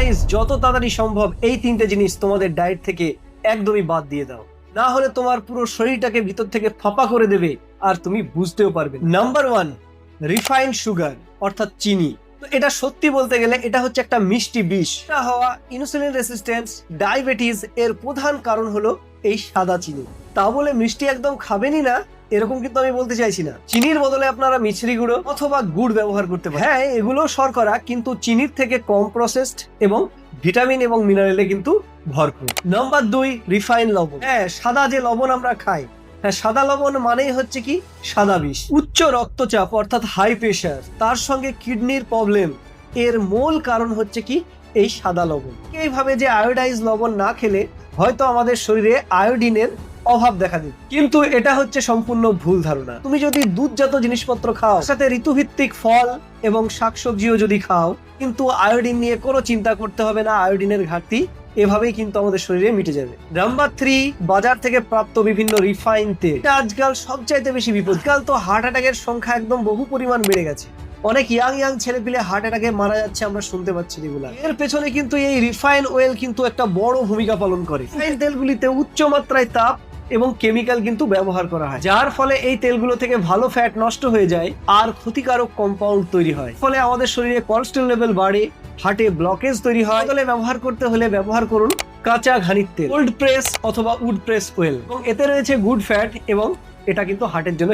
Guys যত তাড়াতাড়ি সম্ভব এই তিনটে জিনিস তোমাদের ডায়েট থেকে একদমই বাদ দিয়ে দাও। না হলে তোমার পুরো শরীরটাকে ভিতর থেকে ফাঁপা করে দেবে আর তুমি বুঝতেও পারবে নাম্বার ওয়ান রিফাইন্ড সুগার অর্থাৎ চিনি। তো এটা সত্যি বলতে গেলে এটা হচ্ছে একটা মিষ্টি বিষ। হওয়া ইনসুলিন রেসিস্ট্যান্স ডায়াবেটিস এর প্রধান কারণ হলো এই সাদা চিনি। তা বলে মিষ্টি একদম খাবেনই না এরকম কিন্তু আমি বলতে চাইছি না। চিনির বদলে আপনারা মিছরি গুঁড়ো অথবা গুড় ব্যবহার করতে পারেন। হ্যাঁ এগুলো শর্করা, কিন্তু চিনির থেকে কম প্রসেসড এবং ভিটামিন এবং মিনারেলে কিন্তু ভরপুর। নাম্বার দুই রিফাইন লবণ। হ্যাঁ সাদা যে লবণ আমরা খাই হ্যাঁ সাদা লবণ মানেই হচ্ছে কি? সাদা বিষ। উচ্চ রক্তচাপ, অর্থাৎ হাই প্রেশার তার সঙ্গে কিডনির প্রবলেম এর মূল কারণ হচ্ছে কি? এই সাদা লবণ। এইভাবে যে আয়োডাইজ লবণ না খেলে হয়তো আমাদের শরীরে আয়োডিনের অভাব দেখা দিবে কিন্তু এটা হচ্ছে সম্পূর্ণ ভুল ধারণা। তুমি যদি দুধজাত জিনিসপত্র খাও সাথে ঋতুভিত্তিক ফল এবং শাকসবজিও যদি খাও, কিন্তু আয়োডিন নিয়ে কোনো চিন্তা করতে হবে না, আয়োডিনের ঘাটতি এভাবেই কিন্তু আমাদের শরীরে মিটে যাবে। নাম্বার থ্রি বাজার থেকে প্রাপ্ত বিভিন্ন রিফাইন তেল। আজকাল সবচাইতে বেশি বিপদ। কাল তো হার্ট অ্যাটাকের সংখ্যা একদম বহু পরিমাণ বেড়ে গেছে। অনেক ইয়াং ইয়াং ছেলে পিলে হার্ট অ্যাটাকে মারা যাচ্ছে, আমরা শুনতে পাচ্ছি যেগুলো। এর পেছনে কিন্তু এই রিফাইন অয়েল কিন্তু একটা বড় ভূমিকা পালন করে। রিফাইন তেলগুলিতে উচ্চ মাত্রায় তাপ এবং কেমিক্যাল কিন্তু ব্যবহার করা হয়। যার ফলে এই তেলগুলো থেকে ভালো ফ্যাট নষ্ট হয়ে যায় আর ক্ষতিকারক কম্পাউন্ড তৈরি হয়। ফলে আমাদের শরীরে কোলেস্ট্রল লেভেল বাড়ে হার্টে ব্লকেজ তৈরি হয়। তাহলে ব্যবহার করতে হলে ব্যবহার করুন কাঁচা ঘানির তেল কোল্ড প্রেস অথবা উড প্রেস ওয়েল এবং এতে রয়েছে গুড ফ্যাট এবং এটা কিন্তু হার্টের জন্য